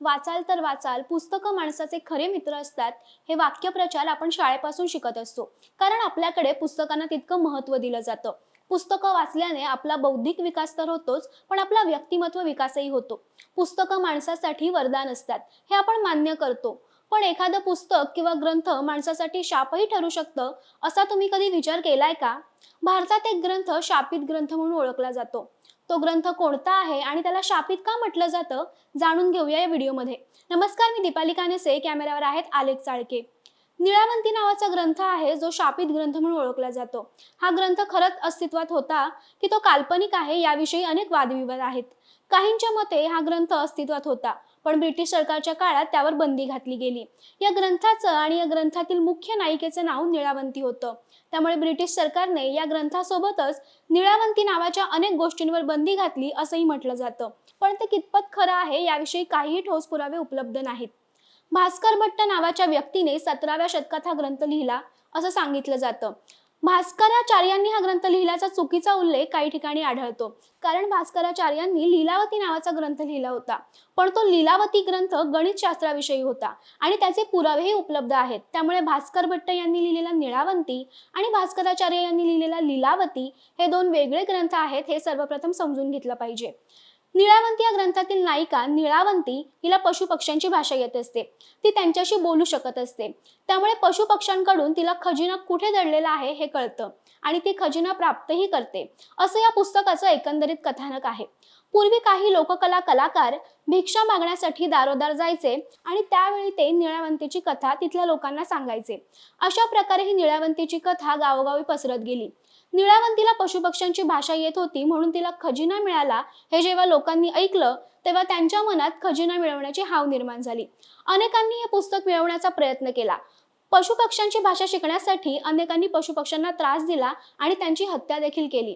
वाचाल तर वाचाल पुस्तकं माणसाचे खरे मित्र असतात हे वाक्यप्रचार आपण शाळेपासून शिकत असतो. कारण आपल्याकडे पुस्तकांना तितकं महत्त्व दिलं जातं. पुस्तकं वाचल्याने आपला बौद्धिक विकास तर होतोच पण आपला व्यक्तिमत्व विकासही होतो. पुस्तकं माणसासाठी वरदान असतात हे आपण मान्य करतो. पण एखादं पुस्तक किंवा ग्रंथ माणसासाठी शापही ठरू शकतं असा तुम्ही कधी विचार केलाय का? भारतात एक ग्रंथ शापित ग्रंथ म्हणून ओळखला जातो. तो ग्रंथ कोणता आहे आणि त्याला शापित का म्हटलं जातं? जाणून घेऊया या व्हिडिओमध्ये. नमस्कार मी दीपाली कानेसे. कॅमेऱ्यावर आहेत आलेख चाळके. निळावंती नावाचा ग्रंथ आहे जो शापित ग्रंथ म्हणून ओळखला जातो. हा ग्रंथ खरंच अस्तित्वात होता की तो काल्पनिक आहे याविषयी अनेक वादविवाद आहेत. काहींच्या मते हा ग्रंथ अस्तित्वात होता पण ब्रिटिश सरकारच्या काळात त्यावर बंदी घातली गेली. या ग्रंथाचं आणि या ग्रंथातील मुख्य नायिकेचं नाव निळावंती होतं. त्यामुळे ब्रिटिश सरकारने या ग्रंथासोबतच निळावंती नावाच्या अनेक गोष्टींवर बंदी घातली असंही म्हटलं जातं. पण ते कितपत खरं आहे याविषयी काहीही ठोस पुरावे उपलब्ध नाहीत. भास्कर भट्ट नावाच्या व्यक्तीने सतराव्या शतकात हा ग्रंथ लिहिला असं सांगितलं जातं. भास्कराचार्यांनी हा ग्रंथ लिहिल्याचा चुकीचा उल्लेख काही ठिकाणी आढळतो. कारण भास्कराचार्यांनी लीलावती नावाचा ग्रंथ लिहिला होता. पण तो लीलावती ग्रंथ गणित शास्त्राविषयी होता आणि त्याचे पुरावेही उपलब्ध आहेत. त्यामुळे भास्कर भट्ट यांनी लिहिलेला निळावंती आणि भास्कराचार्य यांनी लिहिलेला लीलावती हे दोन वेगळे ग्रंथ आहेत हे सर्वप्रथम समजून घेतलं पाहिजे. निळावंती या ग्रंथातील नायिका निळावंती हिला पशुपक्ष्यांची भाषा येत असते. ती त्यांच्याशी बोलू शकत असते. त्यामुळे पशुपक्ष्यांकडून तिला खजिना कुठे दडलेला आहे हे कळतं आणि ती खजिना प्राप्तही करते. असं या पुस्तकाचं एकंदरीत कथानक आहे. पूर्वी काही लोककला कलाकार भिक्षा मागण्यासाठी दारोदार जायचे आणि त्यावेळी ते निळावंतीची कथा तिथल्या लोकांना सांगायचे. अशा प्रकारे ही निळावंतीची कथा गावोगावी पसरत गेली. निळावंतीला पशुपक्ष्यांची भाषा येत होती म्हणून तिला खजिना मिळाला हे जेव्हा लोकांनी ऐकलं तेव्हा त्यांच्या मनात खजिना मिळवण्याची हाव निर्माण झाली. अनेकांनी हे पुस्तक मिळवण्याचा प्रयत्न केला. पशुपक्ष्यांची भाषा शिकण्यासाठी अनेकांनी पशुपक्ष्यांना त्रास दिला आणि त्यांची हत्या देखील केली.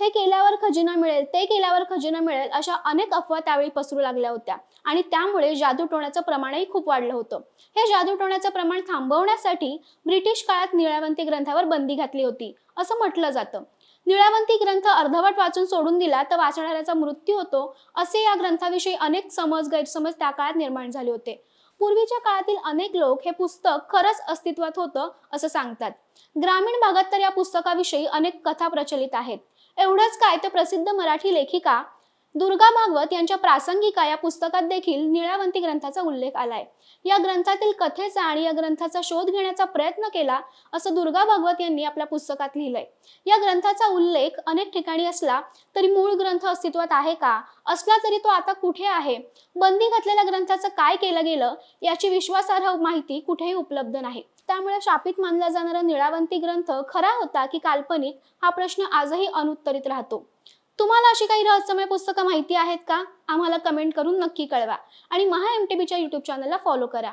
हे केल्यावर खजिना मिळेल ते केल्यावर खजिना मिळेल अशा अनेक अफवा त्यावेळी पसरू लागल्या होत्या. आणि त्यामुळे जादूटोण्याचं प्रमाणही खूप वाढलं होतं. हे जादूटोण्याचं प्रमाण थांबवण्यासाठी ब्रिटिश काळात निळावंती ग्रंथावर बंदी घातली होती असं म्हटलं जातं. निळावंती ग्रंथ अर्धवट वाचून सोडून दिला तर वाचणाऱ्याचा मृत्यू होतो असे या ग्रंथाविषयी अनेक समज गैरसमज त्या काळात निर्माण झाले होते. पूर्वीच्या काळातील अनेक लोक हे पुस्तक खरंच अस्तित्वात होतं असं सांगतात. ग्रामीण भागात तर या पुस्तकाविषयी अनेक कथा प्रचलित आहेत. एवढंच काय? तर प्रसिद्ध मराठी लेखिका दुर्गा भागवत यांच्या प्रासंगिका या पुस्तकात देखील निळावंती ग्रंथाचा उल्लेख आलाय. या ग्रंथातील कथेचा आणि या ग्रंथाचा शोध घेण्याचा प्रयत्न केला असं दुर्गा भागवत यांनी आपल्या पुस्तकात लिहिलंय. या ग्रंथाचा उल्लेख अनेक ठिकाणी असला तरी मूळ ग्रंथ अस्तित्वात आहे का? असला तरी तो आता कुठे आहे? बंदी घातलेल्या ग्रंथाचं काय केलं गेलं? याची विश्वासार्ह माहिती कुठेही उपलब्ध नाही. त्यामुळे शापित मानला जाणारा निळावंती ग्रंथ खरा होता की काल्पनिक हा प्रश्न आजही अनुत्तरित राहतो. तुम्हाला अशी काही रहस्यमय पुस्तकं माहिती आहेत का? आम्हाला कमेंट करून नक्की कळवा. आणि महा एम टी बीच्या यूट्यूब चॅनलला फॉलो करा.